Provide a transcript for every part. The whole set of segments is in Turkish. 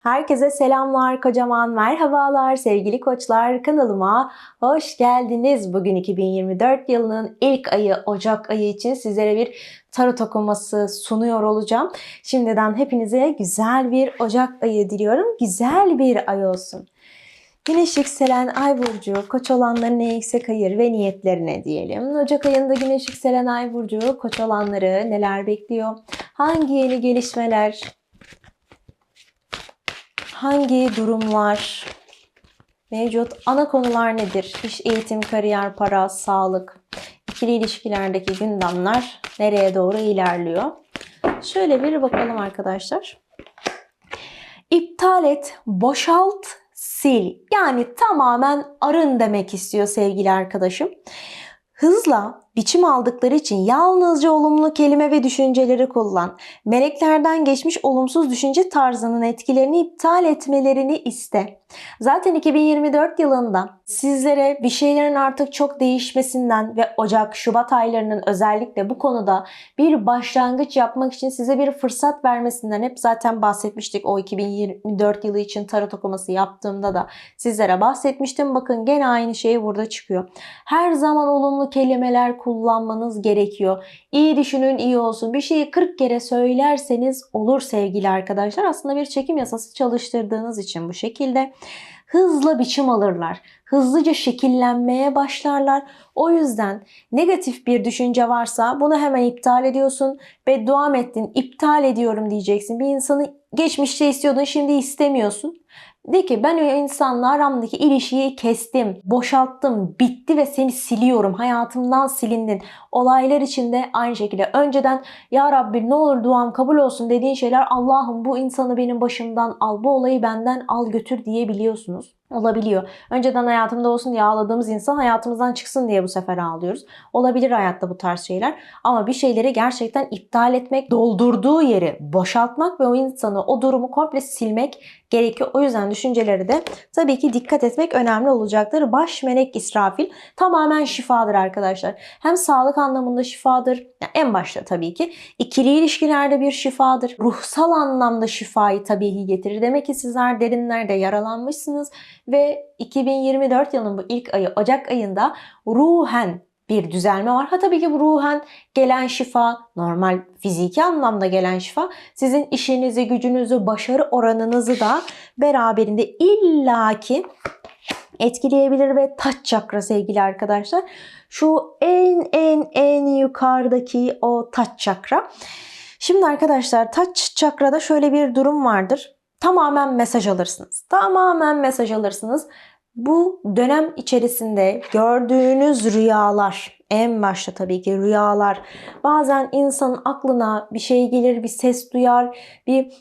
Herkese selamlar, kocaman merhabalar sevgili koçlar kanalıma hoş geldiniz. Bugün 2024 yılının ilk ayı Ocak ayı için sizlere bir tarot okuması sunuyor olacağım. Şimdiden hepinize güzel bir Ocak ayı diliyorum. Güzel bir ay olsun. Güneş yükselen ay burcu, koç olanların ne yüksek hayır ve niyetlerine diyelim. Ocak ayında güneş yükselen ay burcu, koç olanları neler bekliyor? Hangi yeni gelişmeler, hangi durumlar mevcut? Ana konular nedir? İş, eğitim, kariyer, para, sağlık, ikili ilişkilerdeki gündemler nereye doğru ilerliyor? Şöyle bir bakalım arkadaşlar. İptal et, boşalt, sil. Yani tamamen arın demek istiyor sevgili arkadaşım. Hızla biçim aldıkları için yalnızca olumlu kelime ve düşünceleri kullan. Meleklerden geçmiş olumsuz düşünce tarzının etkilerini iptal etmelerini iste. Zaten 2024 yılında sizlere bir şeylerin artık çok değişmesinden ve Ocak, Şubat aylarının özellikle bu konuda bir başlangıç yapmak için size bir fırsat vermesinden hep zaten bahsetmiştik. O 2024 yılı için tarot okuması yaptığımda da sizlere bahsetmiştim. Bakın gene aynı şey burada çıkıyor. Her zaman olumlu kelimeler kullanmanız gerekiyor. İyi düşünün iyi olsun. Bir şeyi 40 kere söylerseniz olur sevgili arkadaşlar. Aslında bir çekim yasası çalıştırdığınız için bu şekilde hızla biçim alırlar. Hızlıca şekillenmeye başlarlar. O yüzden negatif bir düşünce varsa bunu hemen iptal ediyorsun. Beddua ettin, iptal ediyorum diyeceksin. Bir insanı geçmişte istiyordun, şimdi istemiyorsun. De ki ben o insanla aramdaki ilişkiyi kestim, boşalttım, bitti ve seni siliyorum. Hayatımdan silindin. Olaylar içinde aynı şekilde önceden ya Rabbi ne olur duam kabul olsun dediğin şeyler Allah'ım bu insanı benim başımdan al, bu olayı benden al götür diyebiliyorsunuz olabiliyor. Önceden hayatımda olsun diye ağladığımız insan hayatımızdan çıksın diye bu sefer ağlıyoruz. Olabilir hayatta bu tarz şeyler. Ama bir şeyleri gerçekten iptal etmek, doldurduğu yeri boşaltmak ve o insanı, o durumu komple silmek gerekiyor. O yüzden düşünceleri de tabii ki dikkat etmek önemli olacaktır. Baş melek İsrafil tamamen şifadır arkadaşlar. Hem sağlık anlamında şifadır. Yani en başta tabii ki. ikili ilişkilerde bir şifadır. Ruhsal anlamda şifayı tabii ki getirir. Demek ki sizler derinlerde yaralanmışsınız ve 2024 yılının bu ilk ayı Ocak ayında ruhen bir düzelme var. Ha tabii ki bu ruhen gelen şifa, normal fiziki anlamda gelen şifa sizin işinizi, gücünüzü, başarı oranınızı da beraberinde illaki etkileyebilir ve taç çakra sevgili arkadaşlar. Şu en en en yukarıdaki o taç çakra. Şimdi arkadaşlar taç çakrada şöyle bir durum vardır. Tamamen mesaj alırsınız. Tamamen mesaj alırsınız. Bu dönem içerisinde gördüğünüz rüyalar, en başta tabii ki rüyalar, bazen insanın aklına bir şey gelir, bir ses duyar, bir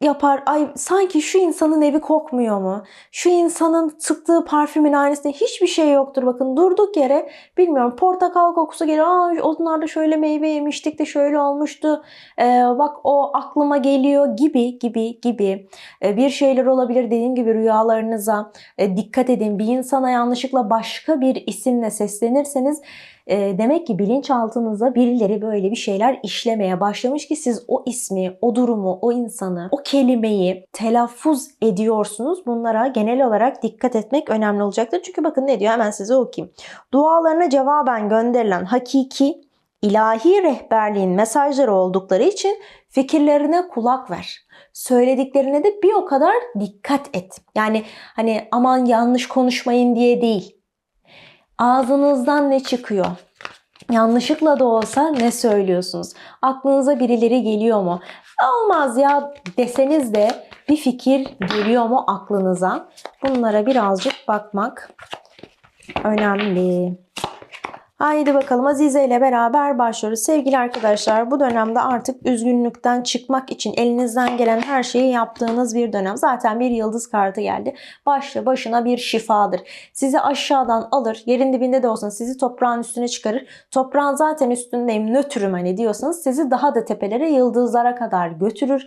yapar. Ay sanki şu insanın evi kokmuyor mu? Şu insanın sıktığı parfümün aynısında hiçbir şey yoktur. Bakın durduk yere bilmiyorum portakal kokusu geliyor. Aa onlarda şöyle meyve yemiştik de şöyle olmuştu. Ee, bak o aklıma geliyor gibi gibi gibi ee, bir şeyler olabilir. Dediğim gibi rüyalarınıza e, dikkat edin. Bir insana yanlışlıkla başka bir isimle seslenirseniz e, demek ki bilinçaltınıza birileri böyle bir şeyler işlemeye başlamış ki siz o ismi, o durumu, o insanı, o kelimeyi telaffuz ediyorsunuz. Bunlara genel olarak dikkat etmek önemli olacaktır. Çünkü bakın ne diyor hemen size okuyayım. Dualarına cevaben gönderilen hakiki ilahi rehberliğin mesajları oldukları için fikirlerine kulak ver. Söylediklerine de bir o kadar dikkat et. Yani hani aman yanlış konuşmayın diye değil Ağzınızdan ne çıkıyor? Yanlışlıkla da olsa ne söylüyorsunuz? Aklınıza birileri geliyor mu? Olmaz ya deseniz de bir fikir geliyor mu aklınıza? Bunlara birazcık bakmak önemli. Haydi bakalım Azize ile beraber başlıyoruz. Sevgili arkadaşlar bu dönemde artık üzgünlükten çıkmak için elinizden gelen her şeyi yaptığınız bir dönem. Zaten bir yıldız kartı geldi. Başlı başına bir şifadır. Sizi aşağıdan alır, yerin dibinde de olsanız sizi toprağın üstüne çıkarır. Toprağın zaten üstündeyim, nötrüm hani diyorsanız sizi daha da tepelere, yıldızlara kadar götürür.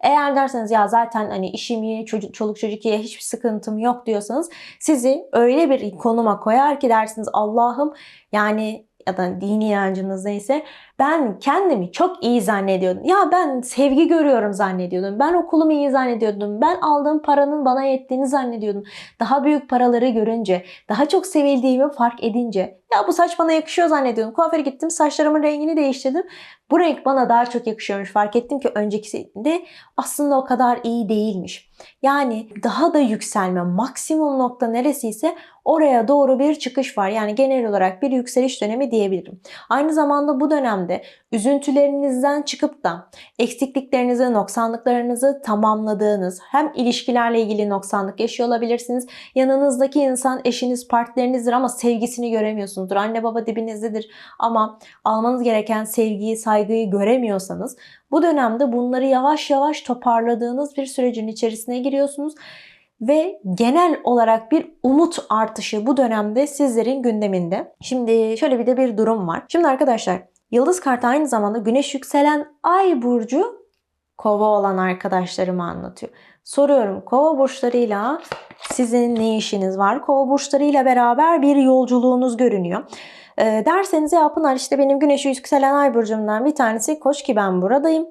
Eğer derseniz ya zaten hani işim iyi, çocuk, çoluk çocuk iyi, hiçbir sıkıntım yok diyorsanız sizi öyle bir konuma koyar ki dersiniz Allah'ım yani ya da dini inancınız neyse ben kendimi çok iyi zannediyordum. Ya ben sevgi görüyorum zannediyordum. Ben okulumu iyi zannediyordum. Ben aldığım paranın bana yettiğini zannediyordum. Daha büyük paraları görünce, daha çok sevildiğimi fark edince ya bu saç bana yakışıyor zannediyordum. Kuaföre gittim, saçlarımın rengini değiştirdim. Bu renk bana daha çok yakışıyormuş. Fark ettim ki öncekisinde aslında o kadar iyi değilmiş. Yani daha da yükselme, maksimum nokta neresiyse oraya doğru bir çıkış var. Yani genel olarak bir yükseliş dönemi diyebilirim. Aynı zamanda bu dönemde üzüntülerinizden çıkıp da eksikliklerinizi, noksanlıklarınızı tamamladığınız hem ilişkilerle ilgili noksanlık yaşıyor olabilirsiniz. Yanınızdaki insan eşiniz, partnerinizdir ama sevgisini göremiyorsunuzdur. Anne baba dibinizdedir ama almanız gereken sevgiyi, saygıyı göremiyorsanız bu dönemde bunları yavaş yavaş toparladığınız bir sürecin içerisine giriyorsunuz ve genel olarak bir umut artışı bu dönemde sizlerin gündeminde. Şimdi şöyle bir de bir durum var. Şimdi arkadaşlar Yıldız kartı aynı zamanda güneş yükselen ay burcu kova olan arkadaşlarımı anlatıyor. Soruyorum kova burçlarıyla sizin ne işiniz var? Kova burçlarıyla beraber bir yolculuğunuz görünüyor. E, derseniz ya Pınar işte benim güneşi yükselen ay burcumdan bir tanesi koç ki ben buradayım.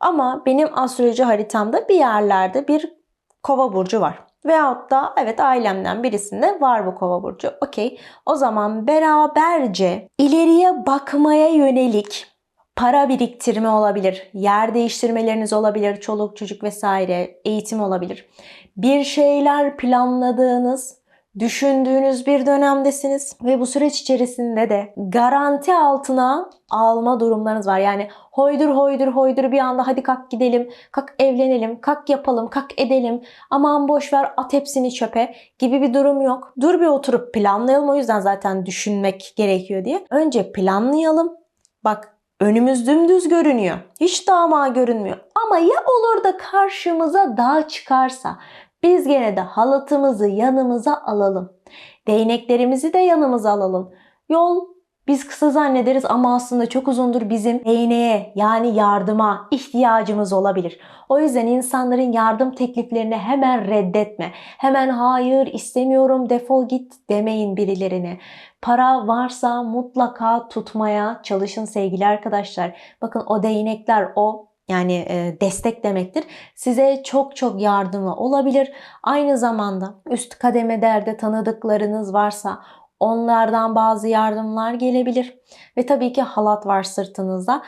Ama benim astroloji haritamda bir yerlerde bir kova burcu var. Veyahut da evet ailemden birisinde var bu kova burcu. Okey. O zaman beraberce ileriye bakmaya yönelik para biriktirme olabilir, yer değiştirmeleriniz olabilir, çoluk çocuk vesaire, eğitim olabilir. Bir şeyler planladığınız, düşündüğünüz bir dönemdesiniz ve bu süreç içerisinde de garanti altına alma durumlarınız var. Yani hoydur hoydur hoydur bir anda hadi kalk gidelim, kalk evlenelim, kalk yapalım, kalk edelim, aman boş ver at hepsini çöpe gibi bir durum yok. Dur bir oturup planlayalım o yüzden zaten düşünmek gerekiyor diye. Önce planlayalım. Bak önümüz dümdüz görünüyor. Hiç dağma görünmüyor. Ama ya olur da karşımıza dağ çıkarsa biz gene de halatımızı yanımıza alalım. Değneklerimizi de yanımıza alalım. Yol biz kısa zannederiz ama aslında çok uzundur bizim değneğe yani yardıma ihtiyacımız olabilir. O yüzden insanların yardım tekliflerini hemen reddetme. Hemen hayır istemiyorum defol git demeyin birilerine. Para varsa mutlaka tutmaya çalışın sevgili arkadaşlar. Bakın o değnekler o yani e, destek demektir. Size çok çok yardımı olabilir. Aynı zamanda üst kademederde tanıdıklarınız varsa onlardan bazı yardımlar gelebilir. Ve tabii ki halat var sırtınızda.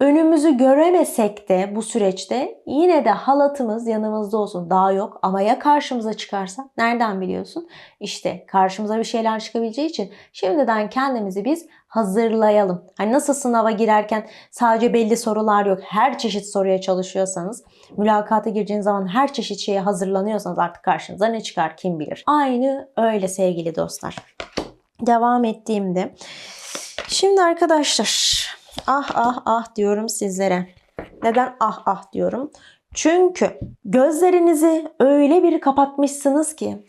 Önümüzü göremesek de bu süreçte yine de halatımız yanımızda olsun. Daha yok ama ya karşımıza çıkarsa nereden biliyorsun? İşte karşımıza bir şeyler çıkabileceği için şimdiden kendimizi biz hazırlayalım. Hani nasıl sınava girerken sadece belli sorular yok. Her çeşit soruya çalışıyorsanız, mülakata gireceğiniz zaman her çeşit şeye hazırlanıyorsanız artık karşınıza ne çıkar kim bilir. Aynı öyle sevgili dostlar. Devam ettiğimde. Şimdi arkadaşlar ah ah ah diyorum sizlere. Neden ah ah diyorum? Çünkü gözlerinizi öyle bir kapatmışsınız ki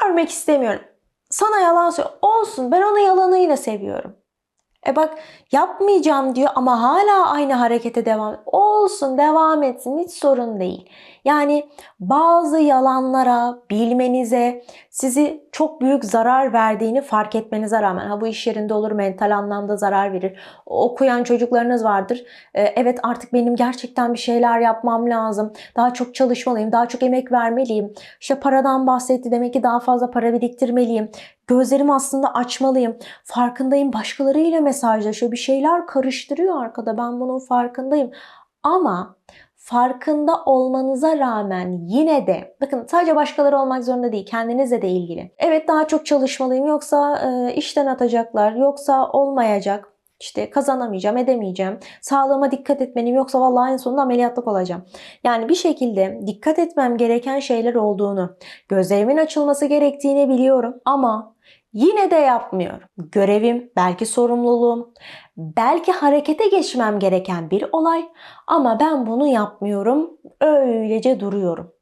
görmek istemiyorum. Sana yalan söylüyor. Olsun ben onu yalanıyla seviyorum. E bak yapmayacağım diyor ama hala aynı harekete devam. Olsun devam etsin hiç sorun değil. Yani bazı yalanlara, bilmenize, sizi çok büyük zarar verdiğini fark etmenize rağmen ha bu iş yerinde olur mental anlamda zarar verir. Okuyan çocuklarınız vardır. Ee, evet artık benim gerçekten bir şeyler yapmam lazım. Daha çok çalışmalıyım, daha çok emek vermeliyim. İşte paradan bahsetti demek ki daha fazla para biriktirmeliyim. Gözlerimi aslında açmalıyım. Farkındayım başkalarıyla mesajlaşıyor. Bir şeyler karıştırıyor arkada. Ben bunun farkındayım. Ama farkında olmanıza rağmen yine de bakın sadece başkaları olmak zorunda değil kendinizle de ilgili. Evet daha çok çalışmalıyım yoksa e, işten atacaklar yoksa olmayacak. İşte kazanamayacağım, edemeyeceğim. Sağlığıma dikkat etmeliyim yoksa vallahi en sonunda ameliyatlık olacağım. Yani bir şekilde dikkat etmem gereken şeyler olduğunu, gözlerimin açılması gerektiğini biliyorum ama Yine de yapmıyorum. Görevim, belki sorumluluğum, belki harekete geçmem gereken bir olay ama ben bunu yapmıyorum. Öylece duruyorum.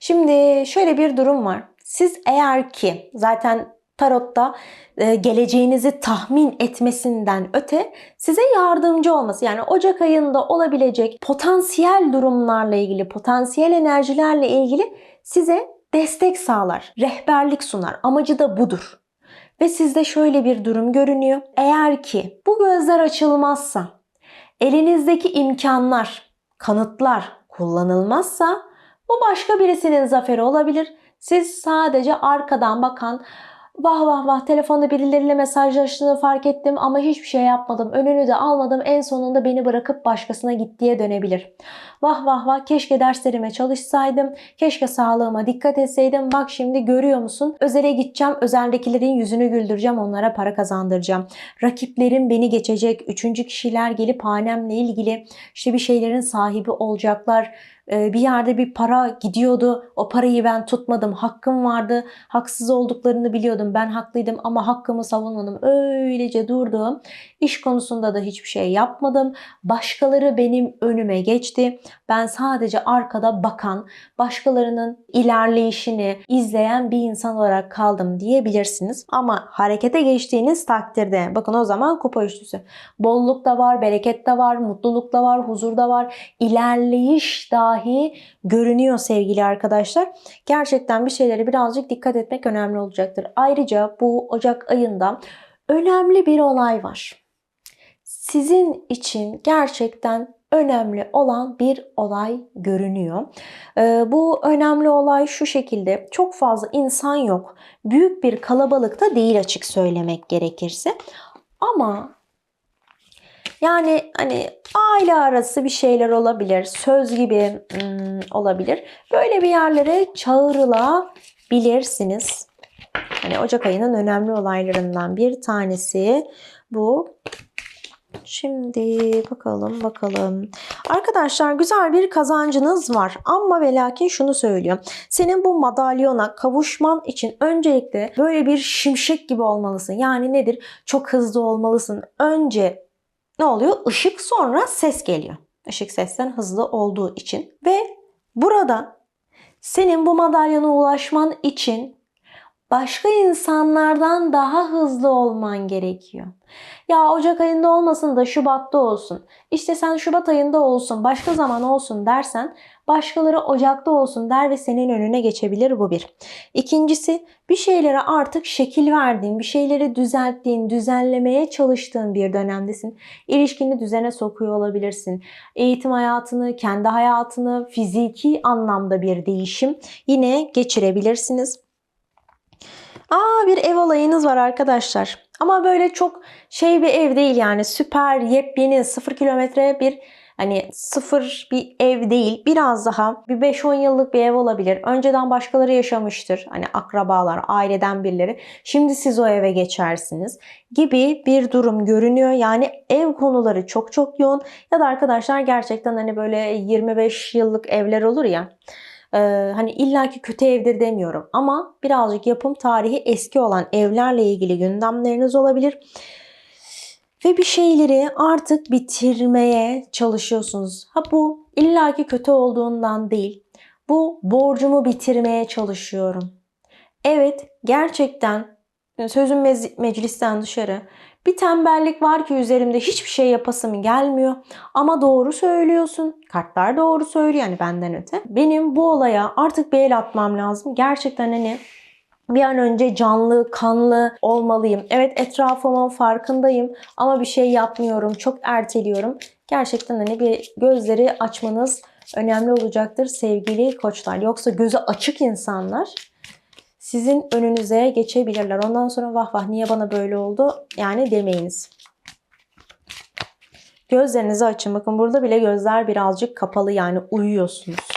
Şimdi şöyle bir durum var. Siz eğer ki zaten tarotta e, geleceğinizi tahmin etmesinden öte size yardımcı olması yani Ocak ayında olabilecek potansiyel durumlarla ilgili, potansiyel enerjilerle ilgili size destek sağlar, rehberlik sunar. Amacı da budur. Ve sizde şöyle bir durum görünüyor. Eğer ki bu gözler açılmazsa, elinizdeki imkanlar, kanıtlar kullanılmazsa bu başka birisinin zaferi olabilir. Siz sadece arkadan bakan Vah vah vah telefonda birileriyle mesajlaştığını fark ettim ama hiçbir şey yapmadım. Önünü de almadım. En sonunda beni bırakıp başkasına gittiye dönebilir. Vah vah vah keşke derslerime çalışsaydım. Keşke sağlığıma dikkat etseydim. Bak şimdi görüyor musun? Özele gideceğim. Özeldekilerin yüzünü güldüreceğim. Onlara para kazandıracağım. Rakiplerim beni geçecek. Üçüncü kişiler gelip hanemle ilgili işte bir şeylerin sahibi olacaklar bir yerde bir para gidiyordu. O parayı ben tutmadım. Hakkım vardı. Haksız olduklarını biliyordum. Ben haklıydım ama hakkımı savunmadım. Öylece durdum. İş konusunda da hiçbir şey yapmadım. Başkaları benim önüme geçti. Ben sadece arkada bakan, başkalarının ilerleyişini izleyen bir insan olarak kaldım diyebilirsiniz. Ama harekete geçtiğiniz takdirde bakın o zaman kupa üçlüsü. Bolluk da var, bereket de var, mutluluk da var, huzur da var. İlerleyiş dahi görünüyor sevgili arkadaşlar. Gerçekten bir şeylere birazcık dikkat etmek önemli olacaktır. Ayrıca bu Ocak ayında önemli bir olay var. Sizin için gerçekten önemli olan bir olay görünüyor. Ee, bu önemli olay şu şekilde çok fazla insan yok. Büyük bir kalabalıkta değil açık söylemek gerekirse. Ama yani hani aile arası bir şeyler olabilir, söz gibi hmm, olabilir. Böyle bir yerlere çağrılabilirsiniz. Hani Ocak ayının önemli olaylarından bir tanesi bu. Şimdi bakalım bakalım. Arkadaşlar güzel bir kazancınız var ama ve lakin şunu söylüyor. Senin bu madalyona kavuşman için öncelikle böyle bir şimşek gibi olmalısın. Yani nedir? Çok hızlı olmalısın. Önce ne oluyor? Işık sonra ses geliyor. Işık sesten hızlı olduğu için. Ve burada senin bu madalyona ulaşman için başka insanlardan daha hızlı olman gerekiyor. Ya Ocak ayında olmasın da Şubat'ta olsun. İşte sen Şubat ayında olsun, başka zaman olsun dersen başkaları Ocak'ta olsun der ve senin önüne geçebilir bu bir. İkincisi bir şeylere artık şekil verdiğin, bir şeyleri düzelttiğin, düzenlemeye çalıştığın bir dönemdesin. İlişkini düzene sokuyor olabilirsin. Eğitim hayatını, kendi hayatını, fiziki anlamda bir değişim yine geçirebilirsiniz. Aa bir ev olayınız var arkadaşlar. Ama böyle çok şey bir ev değil yani süper yepyeni sıfır kilometre bir hani sıfır bir ev değil. Biraz daha bir 5-10 yıllık bir ev olabilir. Önceden başkaları yaşamıştır. Hani akrabalar, aileden birileri. Şimdi siz o eve geçersiniz gibi bir durum görünüyor. Yani ev konuları çok çok yoğun. Ya da arkadaşlar gerçekten hani böyle 25 yıllık evler olur ya. Ee, hani illaki kötü evdir demiyorum ama birazcık yapım tarihi eski olan evlerle ilgili gündemleriniz olabilir. Ve bir şeyleri artık bitirmeye çalışıyorsunuz. Ha bu illaki kötü olduğundan değil. Bu borcumu bitirmeye çalışıyorum. Evet gerçekten sözüm meclisten dışarı bir tembellik var ki üzerimde hiçbir şey yapasım gelmiyor. Ama doğru söylüyorsun. Kartlar doğru söylüyor yani benden öte. Benim bu olaya artık bir el atmam lazım. Gerçekten hani bir an önce canlı, kanlı olmalıyım. Evet etrafımın farkındayım ama bir şey yapmıyorum. Çok erteliyorum. Gerçekten hani bir gözleri açmanız önemli olacaktır sevgili koçlar. Yoksa gözü açık insanlar sizin önünüze geçebilirler. Ondan sonra vah vah niye bana böyle oldu yani demeyiniz. Gözlerinizi açın. Bakın burada bile gözler birazcık kapalı yani uyuyorsunuz.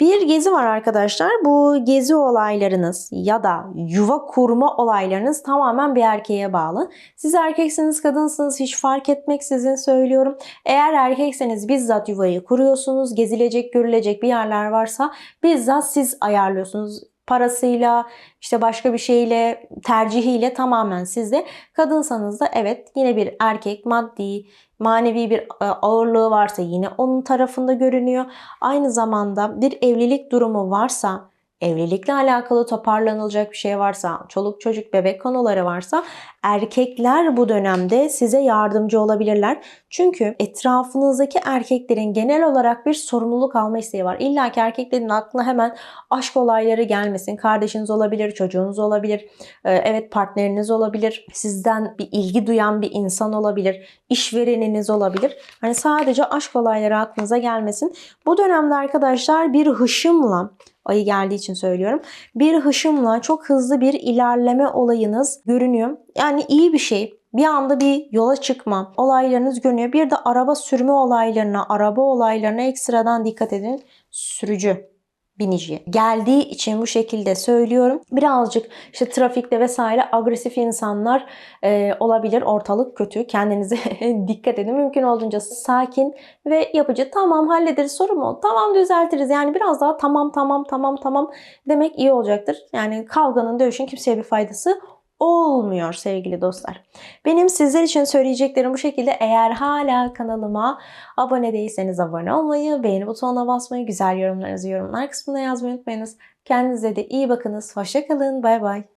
Bir gezi var arkadaşlar. Bu gezi olaylarınız ya da yuva kurma olaylarınız tamamen bir erkeğe bağlı. Siz erkeksiniz, kadınsınız hiç fark etmeksizin söylüyorum. Eğer erkekseniz bizzat yuvayı kuruyorsunuz. Gezilecek, görülecek bir yerler varsa bizzat siz ayarlıyorsunuz parasıyla, işte başka bir şeyle, tercihiyle tamamen sizde. Kadınsanız da evet yine bir erkek maddi, manevi bir e, ağırlığı varsa yine onun tarafında görünüyor. Aynı zamanda bir evlilik durumu varsa evlilikle alakalı toparlanılacak bir şey varsa, çoluk çocuk bebek konuları varsa erkekler bu dönemde size yardımcı olabilirler. Çünkü etrafınızdaki erkeklerin genel olarak bir sorumluluk alma isteği var. İlla ki erkeklerin aklına hemen aşk olayları gelmesin. Kardeşiniz olabilir, çocuğunuz olabilir, e, evet partneriniz olabilir, sizden bir ilgi duyan bir insan olabilir, işvereniniz olabilir. Hani sadece aşk olayları aklınıza gelmesin. Bu dönemde arkadaşlar bir hışımla ayı geldiği için söylüyorum. Bir hışımla çok hızlı bir ilerleme olayınız görünüyor. Yani iyi bir şey. Bir anda bir yola çıkma olaylarınız görünüyor. Bir de araba sürme olaylarına, araba olaylarına ekstradan dikkat edin. Sürücü binici geldiği için bu şekilde söylüyorum. Birazcık işte trafikte vesaire agresif insanlar e, olabilir. Ortalık kötü. Kendinize dikkat edin. Mümkün olduğunca sakin ve yapıcı. Tamam hallederiz sorun mu? Tamam düzeltiriz. Yani biraz daha tamam tamam tamam tamam demek iyi olacaktır. Yani kavganın dövüşün kimseye bir faydası olmuyor sevgili dostlar. Benim sizler için söyleyeceklerim bu şekilde. Eğer hala kanalıma abone değilseniz abone olmayı, beğeni butonuna basmayı, güzel yorumlarınızı yorumlar kısmına yazmayı unutmayınız. Kendinize de iyi bakınız. Hoşçakalın. Bay bay.